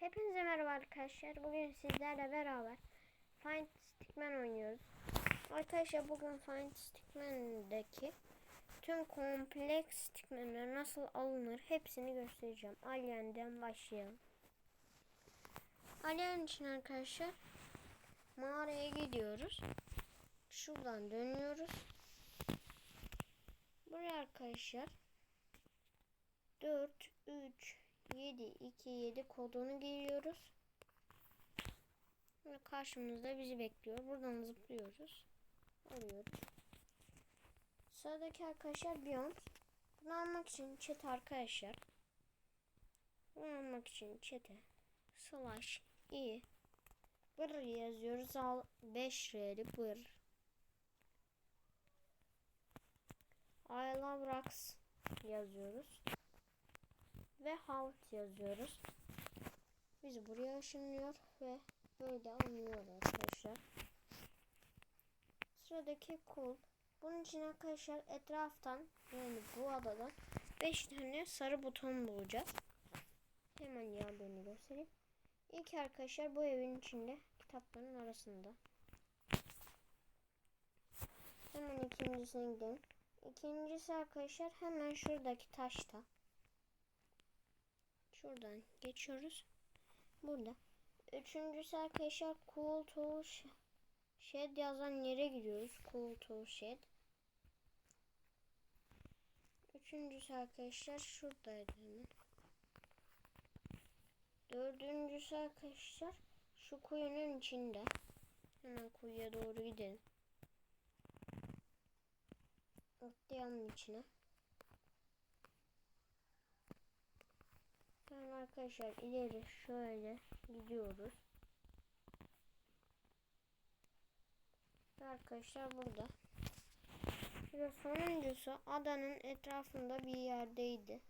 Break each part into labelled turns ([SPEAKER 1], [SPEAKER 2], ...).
[SPEAKER 1] Hepinize merhaba arkadaşlar. Bugün sizlerle beraber Find Stickman oynuyoruz. Arkadaşlar bugün Find Stickman'deki tüm kompleks stickman'ler nasıl alınır hepsini göstereceğim. Alien'den başlayalım. Alien için arkadaşlar mağaraya gidiyoruz. Şuradan dönüyoruz. Buraya arkadaşlar 4 3 7 2 7 kodunu giriyoruz. Ve karşımızda bizi bekliyor. Buradan zıplıyoruz. Arıyoruz. Sıradaki arkadaşlar Beyond. Bunu almak için chat arkadaşlar. Bunu almak için chat'e slash i bır yazıyoruz. Al 5 r'li bır. I love rocks yazıyoruz ve halt yazıyoruz. Bizi buraya ışınlıyor ve böyle alınıyor arkadaşlar. Sıradaki cool. Bunun için arkadaşlar etraftan yani bu adadan 5 tane sarı buton bulacağız. Hemen yardımını göstereyim. İlk arkadaşlar bu evin içinde kitapların arasında. Hemen ikincisine gidelim. İkincisi arkadaşlar hemen şuradaki taşta. Şuradan geçiyoruz. Burada. Üçüncüsü arkadaşlar cool tool shed yazan yere gidiyoruz. Cool tool shed. Üçüncüsü arkadaşlar şuradaydı hemen. Dördüncüsü arkadaşlar şu kuyunun içinde. Hemen kuyuya doğru gidelim. Atlayalım içine. Tamam arkadaşlar ileri şöyle gidiyoruz. Arkadaşlar burada. Ve sonuncusu adanın etrafında bir yerdeydi.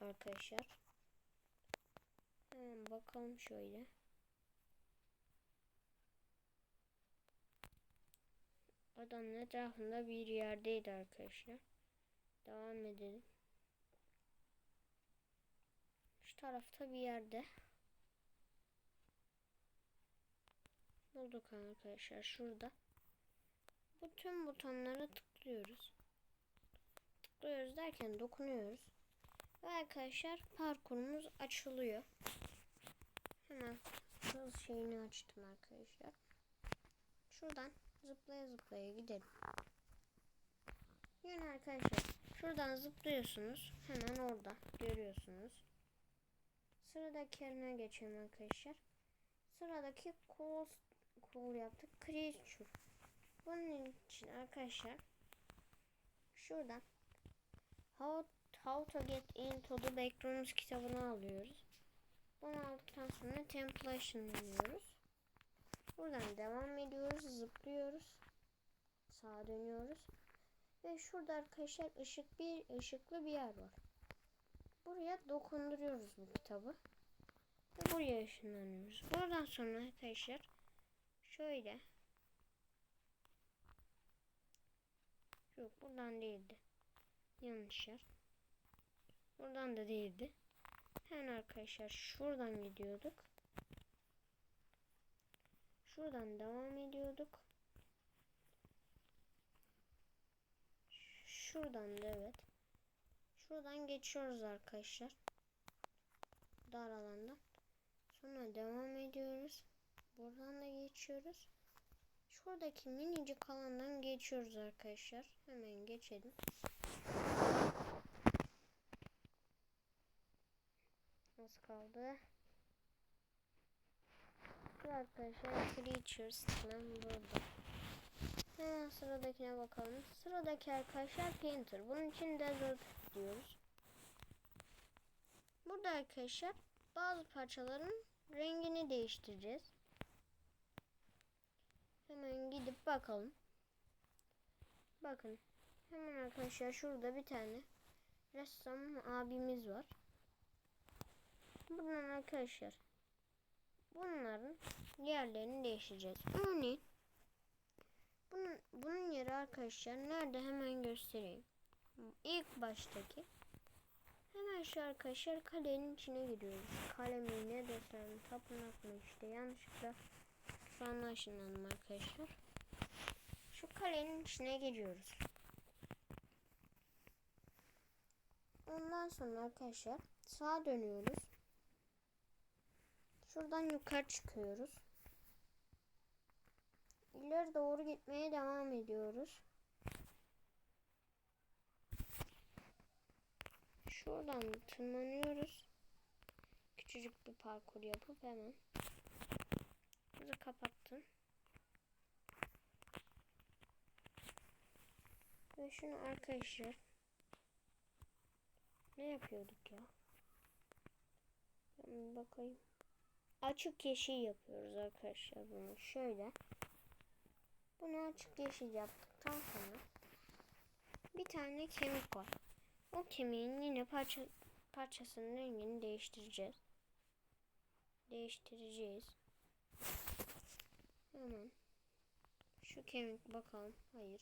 [SPEAKER 1] Arkadaşlar. Hemen bakalım şöyle. Adanın etrafında bir yerdeydi arkadaşlar. Devam edelim. Şu tarafta bir yerde. Bulduk arkadaşlar şurada. Bu tüm butonlara tıklıyoruz. Tıklıyoruz derken dokunuyoruz. Ve arkadaşlar parkurumuz açılıyor. Hemen hız şeyini açtım arkadaşlar. Şuradan zıplaya zıplaya gidelim. Yani arkadaşlar şuradan zıplıyorsunuz. Hemen orada görüyorsunuz. Sıradaki yerine geçelim arkadaşlar. Sıradaki cool, cool yaptık. Creature. Bunun için arkadaşlar şuradan How, how to get into the backrooms kitabını alıyoruz. Bunu aldıktan sonra temple ışınlanıyoruz. Buradan devam ediyoruz. Zıplıyoruz. Sağa dönüyoruz. Ve şurada arkadaşlar ışık bir ışıklı bir yer var. Buraya dokunduruyoruz bu kitabı. Ve buraya ışınlanıyoruz. Buradan sonra arkadaşlar şöyle Yok buradan değildi. Yanlış yer. Buradan da değildi. Hemen arkadaşlar şuradan gidiyorduk. Şuradan devam ediyorduk. Şuradan da evet. Şuradan geçiyoruz arkadaşlar. Dar alandan. Sonra devam ediyoruz. Buradan da geçiyoruz. Şuradaki minicik alandan geçiyoruz arkadaşlar. Hemen geçelim. Az kaldı. Arkadaşlar Creatures burada. Hemen sıradakine bakalım. Sıradaki arkadaşlar Painter. Bunun için Desert diyoruz. Burada arkadaşlar bazı parçaların rengini değiştireceğiz. Hemen gidip bakalım. Bakın. Hemen arkadaşlar şurada bir tane ressam abimiz var. Buradan arkadaşlar bunların yerlerini değiştireceğiz. Örneğin bunun, bunun yeri arkadaşlar nerede hemen göstereyim. İlk baştaki Hemen şu arkadaşlar kalenin içine giriyoruz. Kale mi ne desem tapınak mı işte yanlışlıkla şu ışınlandım arkadaşlar. Şu kalenin içine giriyoruz. Ondan sonra arkadaşlar sağa dönüyoruz. Şuradan yukarı çıkıyoruz. İleri doğru gitmeye devam ediyoruz. Şuradan tırmanıyoruz. Küçücük bir parkur yapıp hemen. Burada kapattım. Ve şunu arkadaşlar ne yapıyorduk ya? Ben bakayım. Açık yeşil yapıyoruz arkadaşlar bunu. Şöyle. Bunu açık yeşil sonra bir tane kemik var. O kemiğin yine parça parçasının rengini değiştireceğiz. Değiştireceğiz. Hemen şu kemik bakalım. Hayır.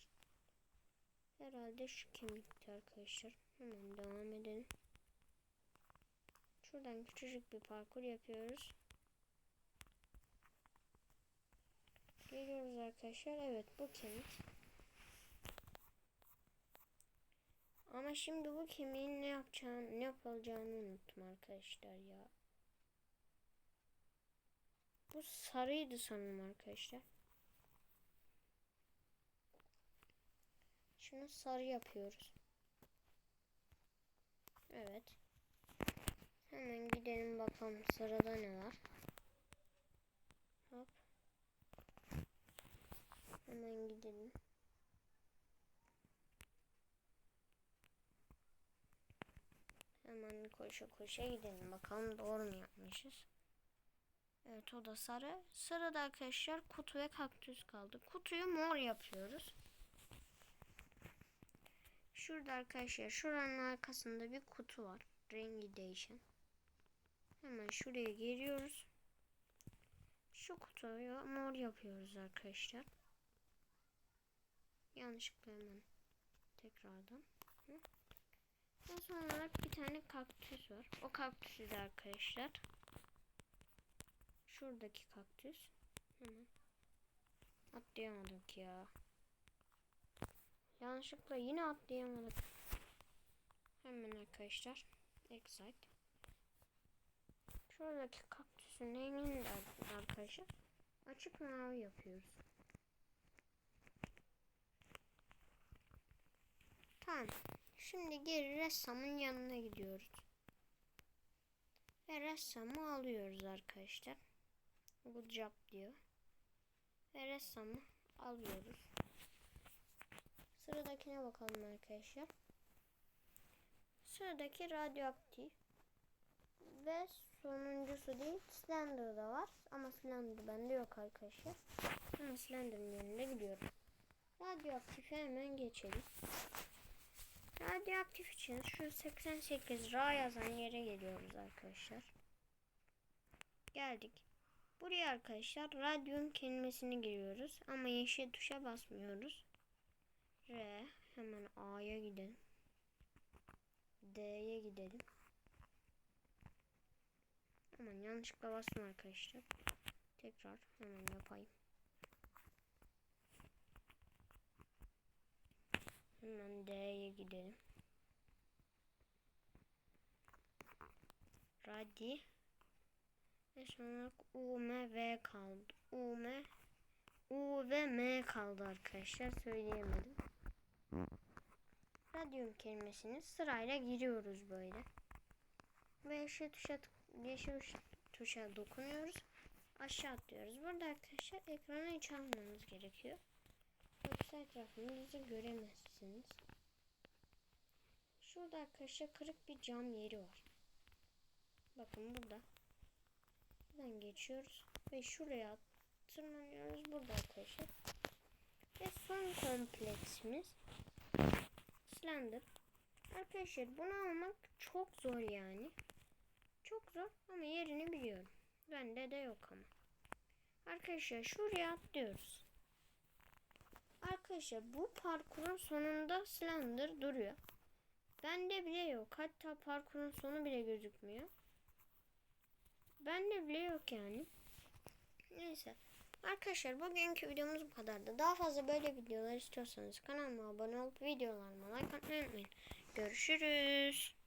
[SPEAKER 1] Herhalde şu kemikti arkadaşlar. Hemen devam edelim. Şuradan küçücük bir parkur yapıyoruz. Geliyoruz arkadaşlar. Evet bu kemik. Ama şimdi bu kemiğin ne yapacağını, ne yapılacağını unuttum arkadaşlar ya. Bu sarıydı sanırım arkadaşlar. Şunu sarı yapıyoruz. Evet. Hemen gidelim bakalım sırada ne var. Hemen gidelim. Hemen koşa koşa gidelim. Bakalım doğru mu yapmışız. Evet o da sarı. Sırada arkadaşlar kutu ve kaktüs kaldı. Kutuyu mor yapıyoruz. Şurada arkadaşlar şuranın arkasında bir kutu var. Rengi değişen. Hemen şuraya geliyoruz. Şu kutuyu mor yapıyoruz arkadaşlar. Yanlışlıkla hemen tekrardan. Hı? Ve son olarak bir tane kaktüs var. O kaktüsü de arkadaşlar. Şuradaki kaktüs. Hemen. Atlayamadık ya. Yanlışlıkla yine atlayamadık. Hemen arkadaşlar. Excite. Şuradaki kaktüsün rengini de arkadaşlar açık mavi yapıyoruz. Tamam. Şimdi geri ressamın yanına gidiyoruz. Ve ressamı alıyoruz arkadaşlar. Good job diyor. Ve ressamı alıyoruz. Sıradakine bakalım arkadaşlar. Sıradaki radyoaktif. Ve sonuncusu değil Slender'da var. Ama Slender bende yok arkadaşlar. Ama Slender'ın yanına gidiyorum. Radyoaktife hemen geçelim. Radyoaktif için şu 88 Ra yazan yere geliyoruz arkadaşlar. Geldik. Buraya arkadaşlar radyum kelimesini giriyoruz. Ama yeşil tuşa basmıyoruz. R hemen A'ya gidelim. D'ye gidelim. Aman yanlışlıkla bastım arkadaşlar. Tekrar hemen yapayım. Hemen D'ye gidelim. Radi. Ve sonra U, M, V kaldı. U, M, U ve M kaldı arkadaşlar. Söyleyemedim. Radyum kelimesini sırayla giriyoruz böyle. Ve yeşil tuşa, yeşil tuşa dokunuyoruz. Aşağı atlıyoruz. Burada arkadaşlar ekranı hiç almamız gerekiyor. Yoksa etrafınızı göremezsiniz. Şurada arkadaşlar kırık bir cam yeri var. Bakın burada. Buradan geçiyoruz. Ve şuraya tırmanıyoruz. Burada arkadaşlar. Ve son kompleksimiz Slender. Arkadaşlar bunu almak çok zor yani. Çok zor ama yerini biliyorum. Bende de yok ama. Arkadaşlar şuraya atlıyoruz. Arkadaşlar bu parkurun sonunda Slender duruyor. Bende bile yok. Hatta parkurun sonu bile gözükmüyor. Bende bile yok yani. Neyse. Arkadaşlar bugünkü videomuz bu kadardı. Daha fazla böyle videolar istiyorsanız kanalıma abone olup videolarıma like atmayı unutmayın. Görüşürüz.